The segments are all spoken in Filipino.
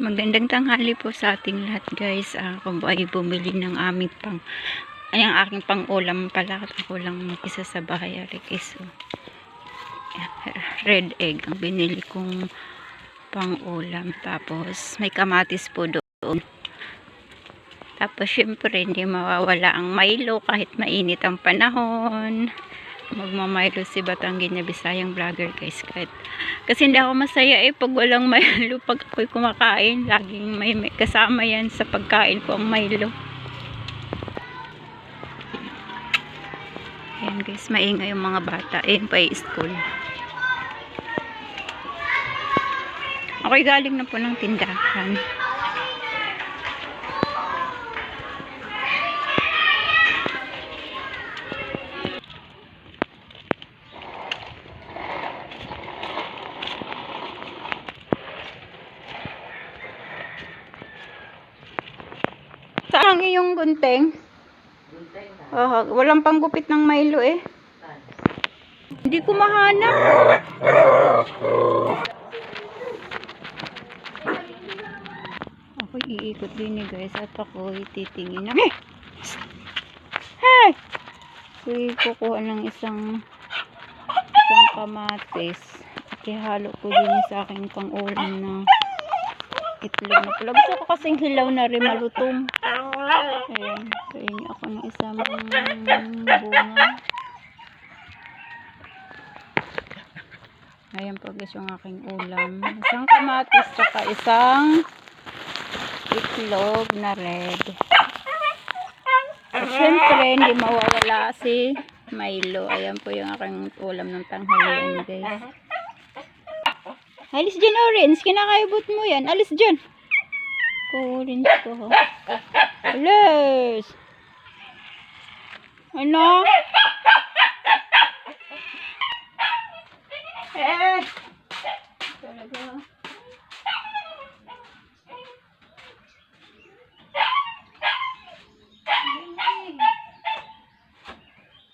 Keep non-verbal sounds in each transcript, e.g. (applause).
Magandang tanghali po sa ating lahat guys. Ako po ay bumili ng aming pang ay ang aking pang ulam pala at ako lang mag-isa sa bahay Arikis. So, red egg ang binili kong pang ulam. Tapos may kamatis po doon. Tapos syempre hindi mawawala ang Milo kahit mainit ang panahon. Magmamaylo si Batanggin na Bisayang vlogger guys. Kahit, kasi hindi ako masaya eh pag walang Milo. (laughs) Pag ako'y kumakain, laging may, may kasama yan sa pagkain ko ang Milo. Ayan guys, maingay yung mga bata. Ayan pa school. Ako'y galing na po ng tindahan. Ang iyong gunting? Ah, walang panggupit ng Milo eh. Hindi ko mahanap. Ako iikot din eh guys at ako titingin na. Hey! Hey! Uy, kukuha ng isang isang kamatis. At ihalo ko din sa aking pang-ulam na itlog na pula. Gusto ko kasing hilaw na rin malutong. Ayan. Pahingi ako ng isang bunga. Ayan po guys yung aking ulam. Isang kamatis saka isang itlog na red. At syempre, hindi mawawala si Milo. Ayan po yung aking ulam ng tanghalian guys. Alis dyan, orange. Kinakaibot mo yan. Alis dyan. Orange ko. Alis. Ano? Eh. Talaga.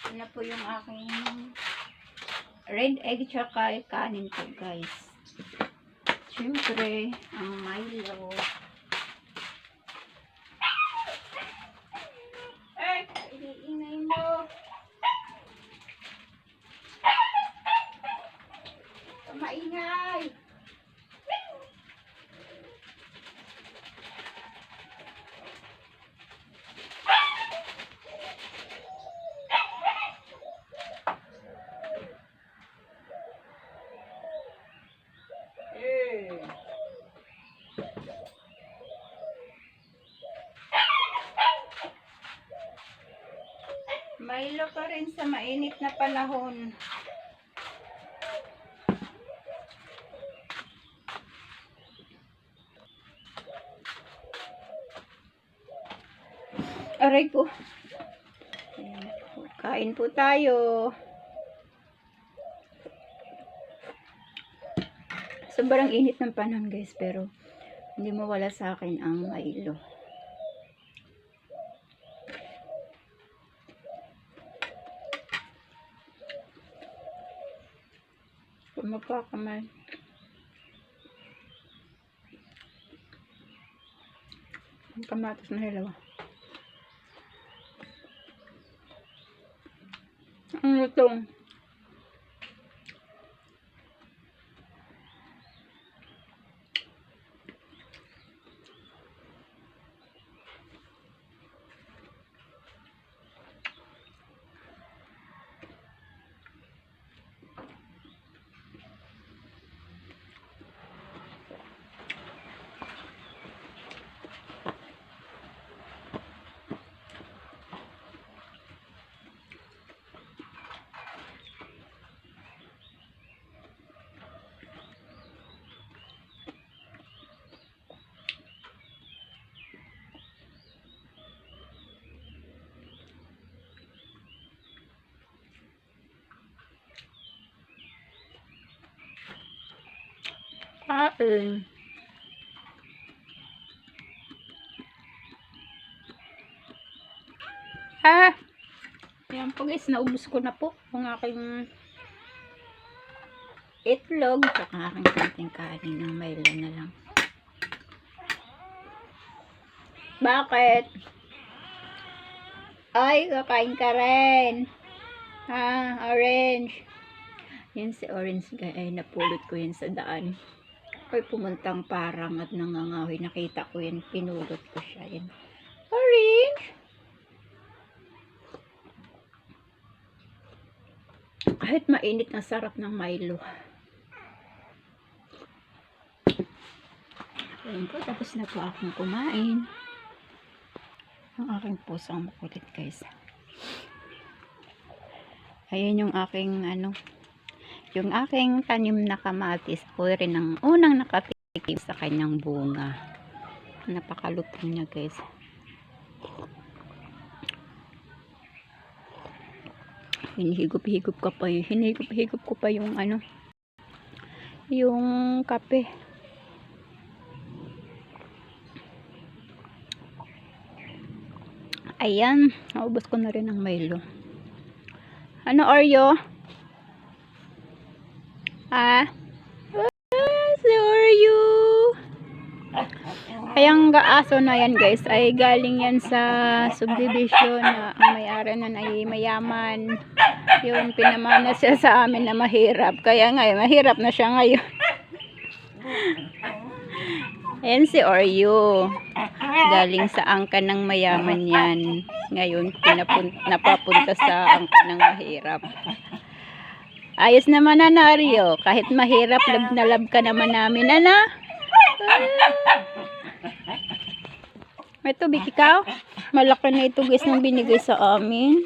Ano po yung aking red egg tsaka kanin po guys. Siyempre, ang Milo. Iniingay mo. Maingay. Milo pa rin sa mainit na panahon. Aray. Ayan. Kain po tayo. Sobrang init ng panahon guys pero hindi mawala sa akin ang ผมมาพอกทำไมกำลังจะให้แล้วอืมตรง Kain. Ah! Ayan po guys, naubos ko na po ang aking itlog. Saka aking konting kanin ng Milo na lang. Bakit? Ay, kakain ka rin. Ha, orange. Yan si orange guy ay napulot ko yun sa daan. Ako'y pumuntang parang at nangangahoy. Nakita ko yun, pinulot ko siya. Yan. Orange! Kahit mainit, ang sarap ng Milo. Ayun po, tapos na po akong kumain. Ang aking pusang makulit guys. Ayan yung aking ano, yung aking tanim na kamatis. Ako rin ang unang nakatikim sa kanyang bunga. Napakalutong niya guys. Hinihigop-higop ka pa yun. Hinihigop-higop ko pa yung ano, yung kape. Ayan, naubos ko na rin ang Milo. Ano Oreo? Ah? Ah, si Oreo. Kayang gaaso na yan guys ay galing yan sa subdivision na ang may-ari nun ay mayaman. Yun, pinamana siya sa amin na mahirap. Kaya ngayon, mahirap na siya ngayon. Ayan si Oreo. Galing sa angkan ng mayaman yan. Ngayon, napapunta sa angkan ng mahirap. Ayos naman na Nario. Kahit mahirap, lab na lab ka naman namin, ana. May tubig ikaw? Malaki na ito guys nang binigay sa amin.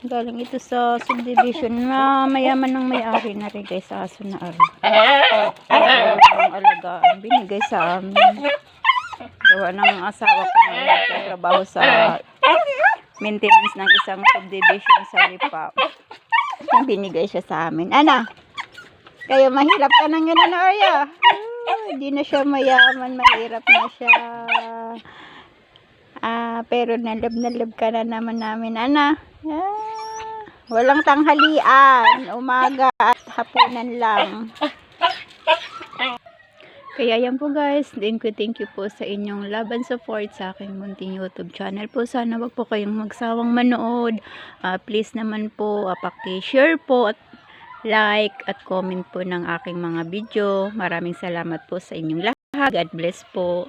Galing ito sa subdivision na mayaman ng may-ari na rin guys sa aso na ari. Ang alagaan binigay sa amin. Gawa ng asawa ko na nagtatrabaho sa maintenance ng isang subdivision sa Lipa. Yung binigay siya sa amin. Ana, kayo mahirap ka yun, ano, Arya? Hindi na siya mayaman, mahirap na siya. Ah, pero nalab nalab ka na naman namin, ana. Ah, walang tanghalian, umaga at hapunan lang. Kaya yan po guys, thank you, thank you po sa inyong love and support sa aking munting YouTube channel po. Sana wag po kayong magsawang manood. Ah, please naman po, uh, paki-share po at like at comment po ng aking mga video. Maraming salamat po sa inyong lahat. God bless po.